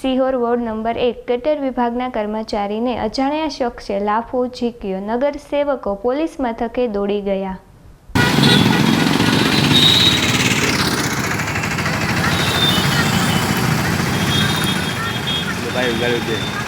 Sihor ward number એક કેટર વિભાગના કર્મચારીને અજાણ્યા શખ્સે લાફો ઝીક્યો. નગરસેવકો પોલીસ મથકે દોડી ગયા. ભાઈ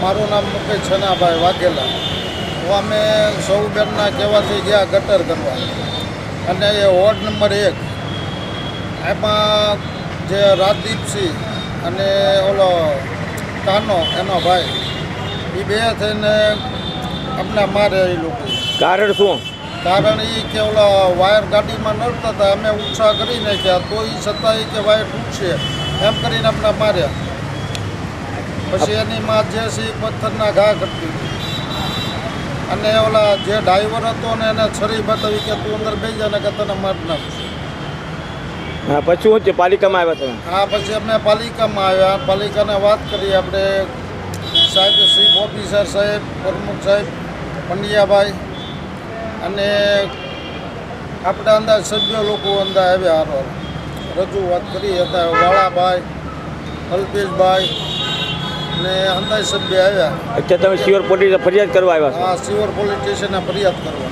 મારું નામ મુકેશ છનાભાઈ વાઘેલા. હું અમે સૌ બેનના કહેવાથી ગયા ગટર કરવા. અને એ વોર્ડ નંબર એક. એમાં જે રાજદીપસિંહ અને ઓલો કાનો એનો ભાઈ એ બે થઈને અમને મારે એ લોકો. કારણ શું? કારણ એ કે ઓલા વાયર ગાડીમાં નડતા હતા અમે ઉત્સાહ કરી નાખ્યા તો એ છતાં કે વાયર તૂટશે. એમ કરીને અમને માર્યા પછી એની માં જે છે એ પથ્થરના ઘા કરતી અને ઓલા જે ડ્રાઈવર હતો ને એને છરી બતાવી કે તું અંદર બેસી જા ને કે તને માર નાખશે હા પછી શું છે પાલિકામાં આવ્યા તમે? હા પછી અમે પાલિકામાં આવ્યા. પાલિકાને વાત કરી આપણે સાહેબ ચીફ ઓફિસર સાહેબ પ્રમુખ સાહેબ પંડ્યાભાઈ અને આપણા અંદર સભ્ય લોકો અંદર આવ્યા હારો. રજૂઆત કરી હતા વાળાભાઈ અલ્પેશભાઈ ને અંદાજ સભ્ય આવ્યા. અત્યારે તમે સિયોર પોલીસ ફરિયાદ કરવા આવ્યા હા આ સિવર પોલીસ સ્ટેશને ફરિયાદ કરવા